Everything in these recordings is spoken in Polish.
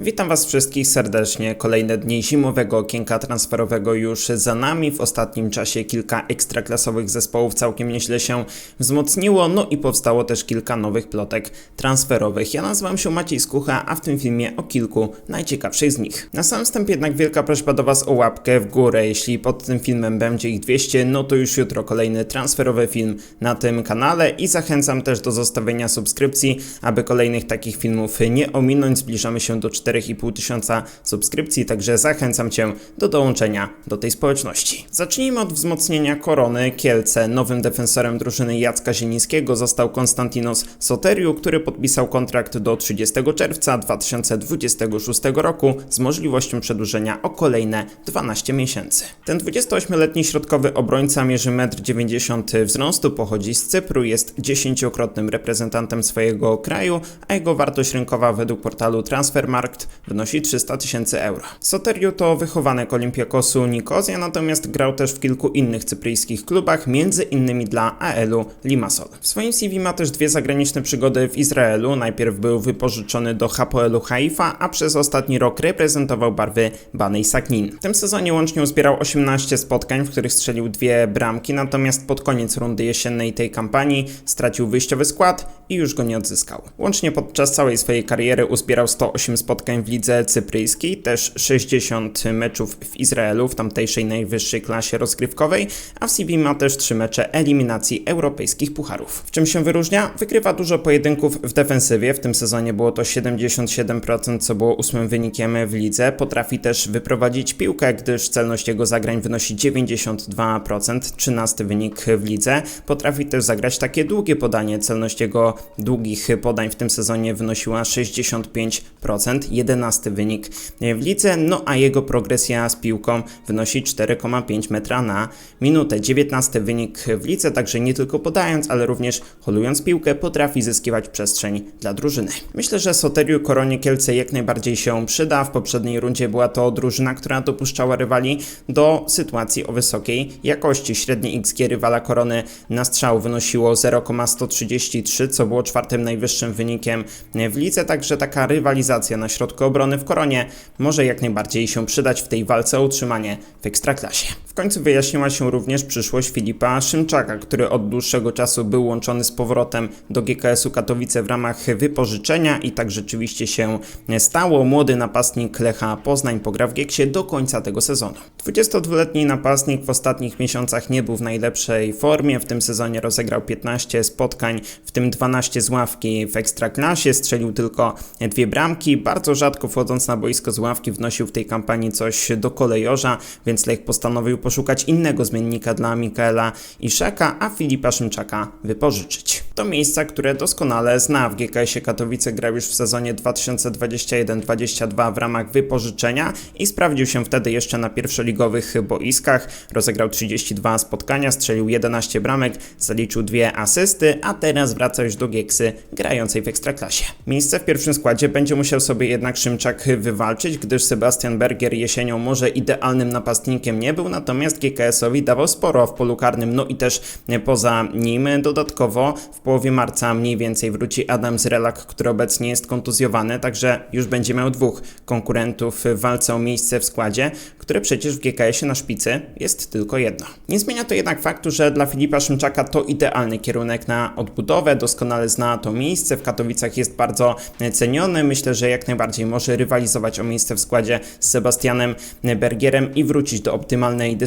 Witam Was wszystkich serdecznie. Kolejne dni zimowego okienka transferowego już za nami. W ostatnim czasie kilka ekstraklasowych zespołów całkiem nieźle się wzmocniło, no i powstało też kilka nowych plotek transferowych. Ja nazywam się Maciej Skucha, a w tym filmie o kilku najciekawszych z nich. Na samym wstępie jednak wielka prośba do Was o łapkę w górę. Jeśli pod tym filmem będzie ich 200, no to już jutro kolejny transferowy film na tym kanale i zachęcam też do zostawienia subskrypcji, aby kolejnych takich filmów nie ominąć. Zbliżamy się do 4,5 tysiąca subskrypcji, także zachęcam Cię do dołączenia do tej społeczności. Zacznijmy od wzmocnienia Korony Kielce. Nowym defensorem drużyny Jacka Zielińskiego został Konstantinos Soteriu, który podpisał kontrakt do 30 czerwca 2026 roku z możliwością przedłużenia o kolejne 12 miesięcy. Ten 28-letni środkowy obrońca mierzy 1,90 m wzrostu, pochodzi z Cypru, jest dziesięciokrotnym reprezentantem swojego kraju, a jego wartość rynkowa według portalu Transfermarkt wynosi 300 tysięcy euro. Soteriu to wychowanek Olympiakosu Nikozja, natomiast grał też w kilku innych cypryjskich klubach, między innymi dla AL-u Limassol. W swoim CV ma też dwie zagraniczne przygody w Izraelu. Najpierw był wypożyczony do Hapoelu Haifa, a przez ostatni rok reprezentował barwy Banej Saknin. W tym sezonie łącznie uzbierał 18 spotkań, w których strzelił dwie bramki, natomiast pod koniec rundy jesiennej tej kampanii stracił wyjściowy skład i już go nie odzyskał. Łącznie podczas całej swojej kariery uzbierał 108 spotkań w lidze cypryjskiej, też 60 meczów w Izraelu w tamtejszej najwyższej klasie rozgrywkowej, a w CV ma też 3 mecze eliminacji europejskich pucharów. W czym się wyróżnia? Wygrywa dużo pojedynków w defensywie, w tym sezonie było to 77%, co było ósmym wynikiem w lidze. Potrafi też wyprowadzić piłkę, gdyż celność jego zagrań wynosi 92%, 13 wynik w lidze. Potrafi też zagrać takie długie podanie, celność jego długich podań w tym sezonie wynosiła 65%, 11 wynik w lidze, no a jego progresja z piłką wynosi 4,5 metra na minutę, 19 wynik w lidze, także nie tylko podając, ale również holując piłkę potrafi zyskiwać przestrzeń dla drużyny. Myślę, że Soteriu Koronie Kielce jak najbardziej się przyda. W poprzedniej rundzie była to drużyna, która dopuszczała rywali do sytuacji o wysokiej jakości. Średnie XG rywala Korony na strzał wynosiło 0,133, co było czwartym najwyższym wynikiem w lidze, także taka rywalizacja na środku obrony w Koronie może jak najbardziej się przydać w tej walce o utrzymanie w Ekstraklasie. Końcu wyjaśniła się również przyszłość Filipa Szymczaka, który od dłuższego czasu był łączony z powrotem do GKS-u Katowice w ramach wypożyczenia i tak rzeczywiście się stało. Młody napastnik Lecha Poznań pogra w Gieksie do końca tego sezonu. 22-letni napastnik w ostatnich miesiącach nie był w najlepszej formie. W tym sezonie rozegrał 15 spotkań, w tym 12 z ławki w Ekstraklasie, strzelił tylko dwie bramki. Bardzo rzadko wchodząc na boisko z ławki wnosił w tej kampanii coś do kolejorza, więc Lech postanowił poszukać innego zmiennika dla Mikaela Iszaka, a Filipa Szymczaka wypożyczyć. To miejsca, które doskonale zna. W GKS-ie Katowice grał już w sezonie 2021-22 w ramach wypożyczenia i sprawdził się wtedy jeszcze na pierwszoligowych boiskach. Rozegrał 32 spotkania, strzelił 11 bramek, zaliczył dwie asysty, a teraz wraca już do Gieksy grającej w Ekstraklasie. Miejsce w pierwszym składzie będzie musiał sobie jednak Szymczak wywalczyć, gdyż Sebastian Berger jesienią może idealnym napastnikiem nie był, natomiast GKS-owi dawał sporo w polu karnym, no i też poza nim. Dodatkowo w połowie marca mniej więcej wróci Adam Zrelak, który obecnie jest kontuzjowany, także już będzie miał dwóch konkurentów w walce o miejsce w składzie, które przecież w GKS-ie na szpicy jest tylko jedno. Nie zmienia to jednak faktu, że dla Filipa Szymczaka to idealny kierunek na odbudowę, doskonale zna to miejsce, w Katowicach jest bardzo ceniony, myślę, że jak najbardziej może rywalizować o miejsce w składzie z Sebastianem Bergierem i wrócić do optymalnej dyspozycji.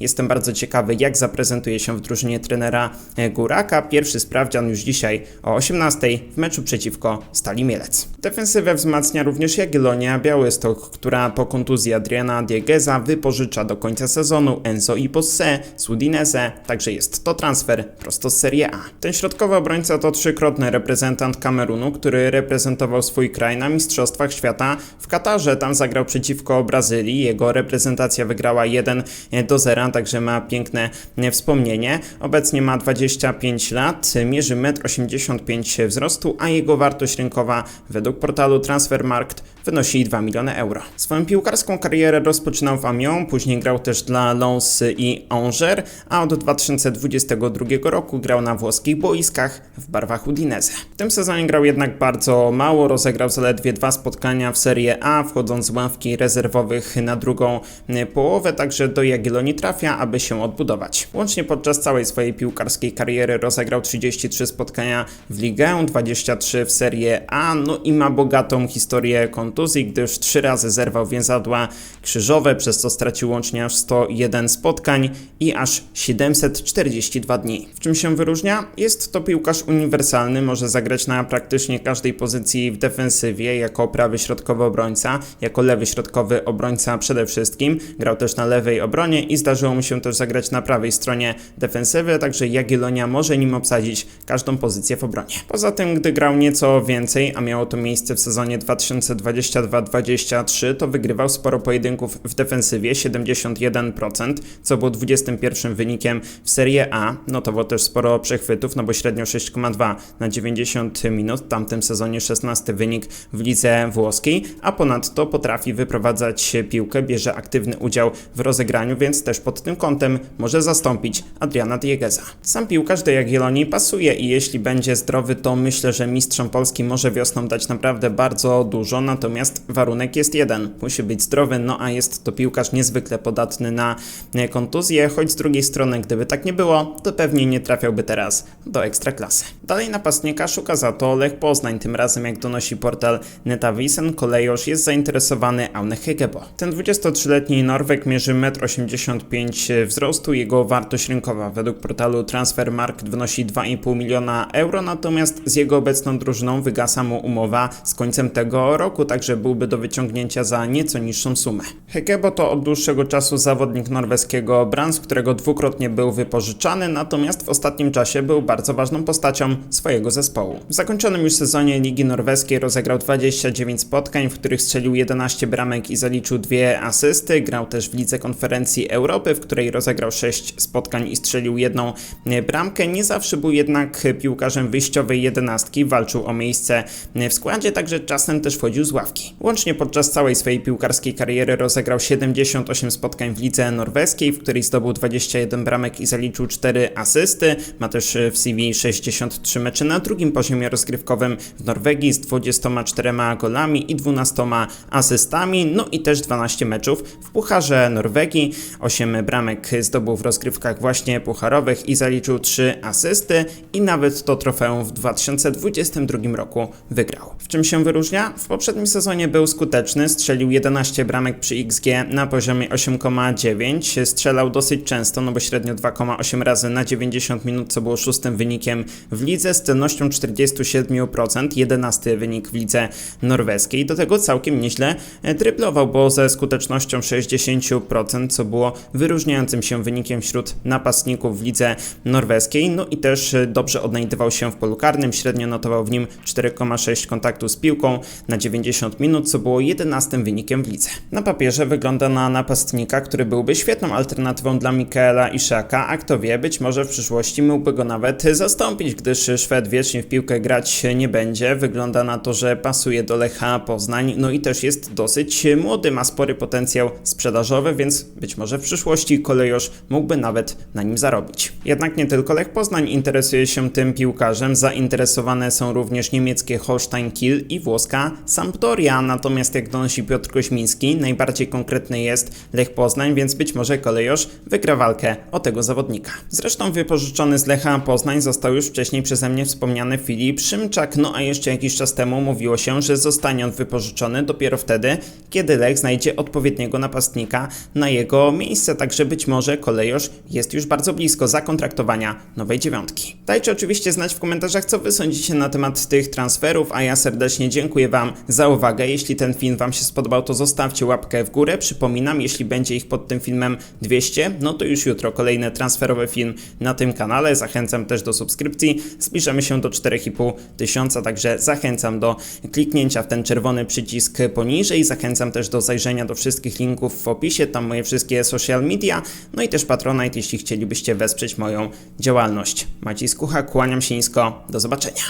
Jestem bardzo ciekawy, jak zaprezentuje się w drużynie trenera Góraka. Pierwszy sprawdzian już dzisiaj o 18 w meczu przeciwko Stali Mielec. Defensywę wzmacnia również Jagiellonia Białystok, która po kontuzji Adriana Diegeza wypożycza do końca sezonu Enzo i Posse z także jest to transfer prosto z Serie A. Ten środkowy obrońca to trzykrotny reprezentant Kamerunu, który reprezentował swój kraj na Mistrzostwach Świata w Katarze. Tam zagrał przeciwko Brazylii. Jego reprezentacja wygrała 1 do 0, także ma piękne wspomnienie. Obecnie ma 25 lat, mierzy 1,85 m wzrostu, a jego wartość rynkowa według portalu Transfermarkt wynosi 2 miliony euro. Swoją piłkarską karierę rozpoczynał w Amiens, później grał też dla Lens i Angers, a od 2022 roku grał na włoskich boiskach w barwach Udinese. W tym sezonie grał jednak bardzo mało, rozegrał zaledwie dwa spotkania w Serie A, wchodząc z ławki rezerwowych na drugą e, połowę, także do Jagiellonii trafia, aby się odbudować. Łącznie podczas całej swojej piłkarskiej kariery rozegrał 33 spotkania w Ligę, 23 w Serie A, no i ma bogatą historię kontuzji, gdyż trzy razy zerwał więzadła krzyżowe, przez co stracił łącznie aż 101 spotkań i aż 742 dni. W czym się wyróżnia? Jest to piłkarz uniwersalny, może zagrać na praktycznie każdej pozycji w defensywie, jako prawy środkowy obrońca, jako lewy środkowy obrońca przede wszystkim. Grał też na lewej obronie i zdarzyło mu się też zagrać na prawej stronie defensywy, także Jagiellonia może nim obsadzić każdą pozycję w obronie. Poza tym, gdy grał nieco więcej, a miało to miejsce w sezonie 2022-23, to wygrywał sporo pojedynków w defensywie, 71%, co było 21 wynikiem w Serie A. Notował też sporo przechwytów, no bo średnio 6,2 na 90 minut, w tamtym sezonie 16 wynik w lidze włoskiej, a ponadto potrafi wyprowadzać piłkę, bierze aktywny udział w rozegraniu, więc też pod tym kątem może zastąpić Adriana Diegeza. Sam piłkarz do Jagiellonii pasuje i jeśli będzie zdrowy, to myślę, że mistrzom Polski może wiosną dać naprawdę bardzo dużo, natomiast warunek jest jeden. Musi być zdrowy, no a jest to piłkarz niezwykle podatny na e, kontuzje, choć z drugiej strony, gdyby tak nie było, to pewnie nie trafiałby teraz do ekstraklasy. Dalej napastnika szuka za to Lech Poznań, tym razem jak donosi portal Netavisen, kolejosz jest zainteresowany Aune Hegebo. Ten 23-letni Norweg mierzy 1,85 m wzrostu, jego wartość rynkowa według portalu Transfermarkt wynosi 2,5 miliona euro, natomiast z jego obecną drużyną wygasa mu umowa z końcem tego roku, także byłby do wyciągnięcia za nieco niższą sumę. Hegebo to od dłuższego czasu zawodnik norweskiego Brans, którego dwukrotnie był wypożyczany, natomiast w ostatnim czasie był bardzo ważną postacią swojego zespołu. W zakończonym już sezonie Ligi Norweskiej rozegrał 29 spotkań, w których strzelił 11 bramek i zaliczył dwie asysty. Grał też w Lidze Konferencji Europy, w której rozegrał 6 spotkań i strzelił jedną bramkę. Nie zawsze był jednak piłkarzem wyjściowej jedenastki, walczył o miejsce w składzie, także czasem też wchodził z Łącznie podczas całej swojej piłkarskiej kariery rozegrał 78 spotkań w lidze norweskiej, w której zdobył 21 bramek i zaliczył 4 asysty. Ma też w CV 63 mecze na drugim poziomie rozgrywkowym w Norwegii z 24 golami i 12 asystami, no i też 12 meczów w Pucharze Norwegii. 8 bramek zdobył w rozgrywkach właśnie pucharowych i zaliczył 3 asysty i nawet to trofeum w 2022 roku wygrał. W czym się wyróżnia? W poprzednim sezonie był skuteczny, strzelił 11 bramek przy XG na poziomie 8,9. Strzelał dosyć często, no bo średnio 2,8 razy na 90 minut, co było szóstym wynikiem w lidze, z celnością 47%, 11 wynik w lidze norweskiej. Do tego całkiem nieźle triplował, bo ze skutecznością 60%, co było wyróżniającym się wynikiem wśród napastników w lidze norweskiej. No i też dobrze odnajdywał się w polu karnym, średnio notował w nim 4,6 kontaktu z piłką na 90 minut, co było 11 wynikiem w lidze. Na papierze wygląda na napastnika, który byłby świetną alternatywą dla Mikaela Iszaka, a kto wie, być może w przyszłości mógłby go nawet zastąpić, gdyż Szwed wiecznie w piłkę grać nie będzie. Wygląda na to, że pasuje do Lecha Poznań, no i też jest dosyć młody, ma spory potencjał sprzedażowy, więc być może w przyszłości kolejosz mógłby nawet na nim zarobić. Jednak nie tylko Lech Poznań interesuje się tym piłkarzem, zainteresowane są również niemieckie Holstein Kiel i włoska Sampdoria, natomiast jak donosi Piotr Koźmiński, najbardziej konkretny jest Lech Poznań, więc być może kolejosz wygra walkę o tego zawodnika. Zresztą wypożyczony z Lecha Poznań został już wcześniej przeze mnie wspomniany Filip Szymczak, no a jeszcze jakiś czas temu mówiło się, że zostanie on wypożyczony dopiero wtedy, kiedy Lech znajdzie odpowiedniego napastnika na jego miejsce, także być może kolejosz jest już bardzo blisko zakontraktowania nowej dziewiątki. Dajcie oczywiście znać w komentarzach, co wy sądzicie na temat tych transferów, a ja serdecznie dziękuję wam za uwagę. Jeśli ten film wam się spodobał, to zostawcie łapkę w górę. Przypominam, jeśli będzie ich pod tym filmem 200, no to już jutro kolejny transferowy film na tym kanale. Zachęcam też do subskrypcji. Zbliżamy się do 4,5 tysiąca, także zachęcam do kliknięcia w ten czerwony przycisk poniżej. Zachęcam też do zajrzenia do wszystkich linków w opisie, tam moje wszystkie social media, no i też Patronite, jeśli chcielibyście wesprzeć moją działalność. Maciej Skucha, kłaniam się nisko, do zobaczenia.